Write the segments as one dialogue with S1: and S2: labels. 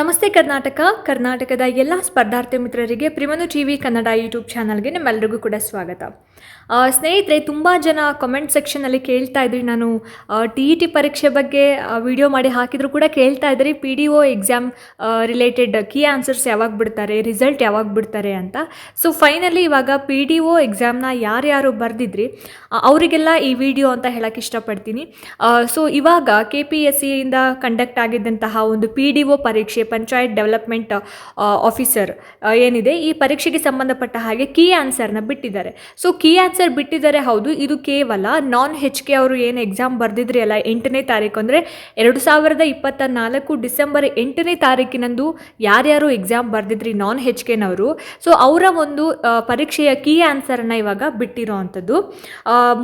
S1: ನಮಸ್ತೆ ಕರ್ನಾಟಕ. ಕರ್ನಾಟಕದ ಎಲ್ಲ ಸ್ಪರ್ಧಾರ್ಥಿ ಮಿತ್ರರಿಗೆ ಪ್ರಿಮನು ಟಿ ವಿ ಕನ್ನಡ ಯೂಟ್ಯೂಬ್ ಚಾನಲ್ಗೆ ನಿಮ್ಮೆಲ್ಲರಿಗೂ ಕೂಡ ಸ್ವಾಗತ. ಸ್ನೇಹಿತರೆ, ತುಂಬ ಜನ ಕಮೆಂಟ್ ಸೆಕ್ಷನಲ್ಲಿ ಕೇಳ್ತಾ ಇದ್ರಿ. ನಾನು ಟಿ ಇ ಟಿ ಪರೀಕ್ಷೆ ಬಗ್ಗೆ ವಿಡಿಯೋ ಮಾಡಿ ಹಾಕಿದ್ರು ಕೂಡ ಕೇಳ್ತಾ ಇದ್ರಿ. P D O exam related key answers ಯಾವಾಗ ಬಿಡ್ತಾರೆ ರಿಸಲ್ಟ್ ಯಾವಾಗ ಬಿಡ್ತಾರೆ ಅಂತ. ಸೊ ಫೈನಲಿ ಇವಾಗ ಪಿ ಡಿ ಒ ಎಕ್ಸಾಮ್ನ ಯಾರ್ಯಾರು ಬರೆದಿದ್ರಿ ಅವರಿಗೆಲ್ಲ ಈ ವಿಡಿಯೋ ಅಂತ ಹೇಳಕ್ಕೆ ಇಷ್ಟಪಡ್ತೀನಿ. ಸೊ ಇವಾಗ ಕೆ ಪಿ ಎಸ್ ಸಿಯಿಂದ ಕಂಡಕ್ಟ್ ಆಗಿದ್ದಂತಹ ಒಂದು ಪಿ ಡಿ ಒ ಪರೀಕ್ಷೆ ಪಂಚಾಯತ್ ಡೆವಲಪ್ಮೆಂಟ್ ಆಫೀಸರ್ ಏನಿದೆ, ಈ ಪರೀಕ್ಷೆಗೆ ಸಂಬಂಧಪಟ್ಟ ಹಾಗೆ ಕೀ ಆನ್ಸರ್ನ ಬಿಟ್ಟಿದ್ದಾರೆ. ಸೊ ಕೀ ಆನ್ಸರ್ ಬಿಟ್ಟಿದ್ದಾರೆ ಹೌದು, ಇದು ಕೇವಲ ನಾನ್ ಹೆಚ್ ಕೆ ಅವರು ಏನು ಎಕ್ಸಾಮ್ ಬರೆದಿದ್ರಿ ಅಲ್ಲ, ಎಂಟನೇ ತಾರೀಕು ಅಂದರೆ ಎರಡು ಸಾವಿರದ ಇಪ್ಪತ್ತ ನಾಲ್ಕು ಡಿಸೆಂಬರ್ ಎಂಟನೇ ತಾರೀಕಿನಂದು ಯಾರ್ಯಾರು ಎಕ್ಸಾಮ್ ಬರೆದಿದ್ರಿ ನಾನ್ ಹೆಚ್ ಕೆನವರು ಸೊ ಅವರ ಒಂದು ಪರೀಕ್ಷೆಯ ಕೀ ಆನ್ಸರನ್ನು ಇವಾಗ ಬಿಟ್ಟಿರೋ ಅಂಥದ್ದು.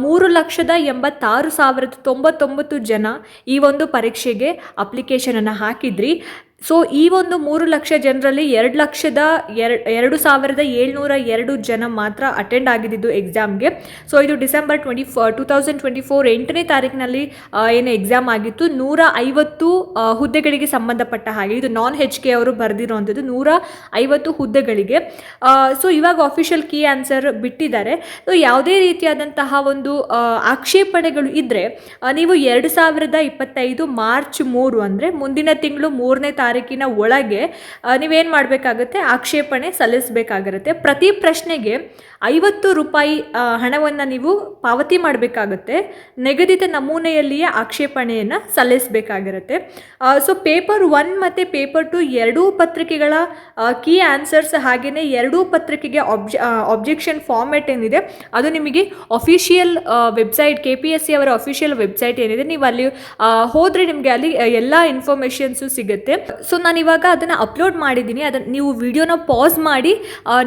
S1: ಮೂರು ಲಕ್ಷದ ಎಂಬತ್ತಾರು ಸಾವಿರದ ತೊಂಬತ್ತೊಂಬತ್ತು ಜನ ಈ ಒಂದು ಪರೀಕ್ಷೆಗೆ ಅಪ್ಲಿಕೇಶನನ್ನು ಹಾಕಿದ್ರಿ. ಸೊ ಈ ಒಂದು ಮೂರು ಲಕ್ಷ ಜನರಲ್ಲಿ ಎರಡು ಲಕ್ಷದ ಎರಡು ಎರಡು ಸಾವಿರದ ಏಳ್ನೂರ ಎರಡು ಜನ ಮಾತ್ರ ಅಟೆಂಡ್ ಆಗಿದ್ದು ಎಕ್ಸಾಮ್ಗೆ ಸೊ ಇದು ಡಿಸೆಂಬರ್ ಟ್ವೆಂಟಿ ಫ, ಟೂ ತೌಸಂಡ್ ಟ್ವೆಂಟಿ ಫೋರ್ ಎಂಟನೇ ತಾರೀಕಿನಲ್ಲಿ ಏನು ಎಕ್ಸಾಮ್ ಆಗಿತ್ತು. ನೂರ ಐವತ್ತು ಹುದ್ದೆಗಳಿಗೆ ಸಂಬಂಧಪಟ್ಟ ಹಾಗೆ. ಇದು ನಾನ್ ಹೆಚ್ ಕೆ ಅವರು ಬರೆದಿರುವಂಥದ್ದು ನೂರ ಐವತ್ತು ಹುದ್ದೆಗಳಿಗೆ. ಸೊ ಇವಾಗ ಅಫಿಷಿಯಲ್ ಕೀ ಆನ್ಸರ್ ಬಿಟ್ಟಿದ್ದಾರೆ. ಸೊ ಯಾವುದೇ ರೀತಿಯಾದಂತಹ ಒಂದು ಆಕ್ಷೇಪಣೆಗಳು ಇದ್ದರೆ ನೀವು ಎರಡು ಸಾವಿರದ ಇಪ್ಪತ್ತೈದು ಮಾರ್ಚ್ ಮೂರು ಅಂದರೆ ಮುಂದಿನ ತಿಂಗಳು ಮೂರನೇ ತಾರೀಕಿನ ಒಳಗೆ ನೀವೇನು ಮಾಡಬೇಕಾಗುತ್ತೆ? ಆಕ್ಷೇಪಣೆ ಸಲ್ಲಿಸಬೇಕಾಗಿರುತ್ತೆ. ಪ್ರತಿ ಪ್ರಶ್ನೆಗೆ ಐವತ್ತು ರೂಪಾಯಿ ಹಣವನ್ನು ನೀವು ಪಾವತಿ ಮಾಡಬೇಕಾಗುತ್ತೆ. ನಿಗದಿತ ನಮೂನೆಯಲ್ಲಿಯೇ ಆಕ್ಷೇಪಣೆಯನ್ನು ಸಲ್ಲಿಸಬೇಕಾಗಿರುತ್ತೆ. ಸೊ ಪೇಪರ್ ಒನ್ ಮತ್ತು ಪೇಪರ್ ಟು ಎರಡೂ ಪತ್ರಿಕೆಗಳ ಕೀ ಆನ್ಸರ್ಸ್ ಹಾಗೆಯೇ ಎರಡೂ ಪತ್ರಿಕೆಗೆ ಒಬ್ಜ ಒಬ್ಜೆಕ್ಷನ್ ಫಾರ್ಮೆಟ್ ಏನಿದೆ, ಅದು ನಿಮಗೆ official website K P S C ಅವರ ಅಫಿಷಿಯಲ್ ವೆಬ್ಸೈಟ್ ಏನಿದೆ ನೀವು ಅಲ್ಲಿ ಹೋದರೆ ನಿಮಗೆ ಅಲ್ಲಿ ಎಲ್ಲ ಇನ್ಫಾರ್ಮೇಷನ್ಸು ಸಿಗುತ್ತೆ. ಸೊ ನಾನು ಇವಾಗ ಅದನ್ನು ಅಪ್ಲೋಡ್ ಮಾಡಿದ್ದೀನಿ. ಅದನ್ನು ನೀವು ವಿಡಿಯೋನ ಪಾಸ್ ಮಾಡಿ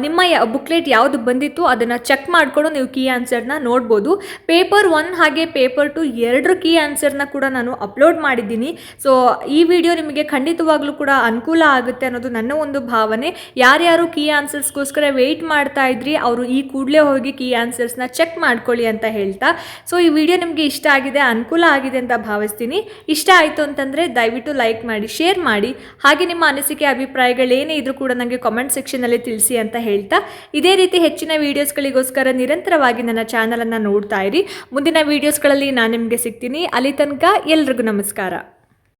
S1: ನಿಮ್ಮ ಬುಕ್ಲೆಟ್ ಯಾವುದು ಬಂದಿತ್ತು ಅದನ್ನು ಚೆಕ್ ಮಾಡಿಕೊಂಡು ನೀವು ಕೀ ಆನ್ಸರ್ನ ನೋಡ್ಬೋದು. ಪೇಪರ್ ಒನ್ ಹಾಗೆ ಪೇಪರ್ ಟು ಎರಡರ ಕೀ ಆನ್ಸರ್ನ ಕೂಡ ನಾನು ಅಪ್ಲೋಡ್ ಮಾಡಿದ್ದೀನಿ. ಸೊ ಈ ವಿಡಿಯೋ ನಿಮಗೆ ಖಂಡಿತವಾಗ್ಲೂ ಕೂಡ ಅನುಕೂಲ ಆಗುತ್ತೆ ಅನ್ನೋದು ನನ್ನ ಒಂದು ಭಾವನೆ. ಯಾರ್ಯಾರು ಕೀ ಆನ್ಸರ್ಸ್ಗೋಸ್ಕರ ವೆಯ್ಟ್ ಮಾಡ್ತಾ ಇದ್ರಿ, ಅವರು ಈ ಕೂಡಲೇ ಹೋಗಿ ಕೀ ಆನ್ಸರ್ಸ್ನ ಚೆಕ್ ಮಾಡ್ಕೊಳ್ಳಿ ಅಂತ ಹೇಳ್ತಾ. ಸೊ ಈ ವಿಡಿಯೋ ನಿಮಗೆ ಇಷ್ಟ ಆಗಿದೆ, ಅನುಕೂಲ ಆಗಿದೆ ಅಂತ ಭಾವಿಸ್ತೀನಿ. ಇಷ್ಟ ಆಯಿತು ಅಂತಂದರೆ ದಯವಿಟ್ಟು ಲೈಕ್ ಮಾಡಿ ಶೇರ್ ಮಾಡಿ. ಹಾಗೆ ನಿಮ್ಮ ಅನಿಸಿಕೆ, ಅಭಿಪ್ರಾಯಗಳೇನೇ ಇದ್ರೂ ಕೂಡ ನನಗೆ ಕಾಮೆಂಟ್ ಸೆಕ್ಷನಲ್ಲಿ ತಿಳಿಸಿ ಅಂತ ಹೇಳ್ತಾ, ಇದೇ ರೀತಿ ಹೆಚ್ಚಿನ ವೀಡಿಯೋಸ್ಗಳಿಗೋಸ್ಕರ ನಿರಂತರವಾಗಿ ನನ್ನ ಚಾನಲನ್ನು ನೋಡ್ತಾ ಇರಿ. ಮುಂದಿನ ವೀಡಿಯೋಸ್ಗಳಲ್ಲಿ ನಾನು ನಿಮಗೆ ಸಿಗ್ತೀನಿ. ಅಲ್ಲಿ ತನಕ ಎಲ್ರಿಗೂ ನಮಸ್ಕಾರ.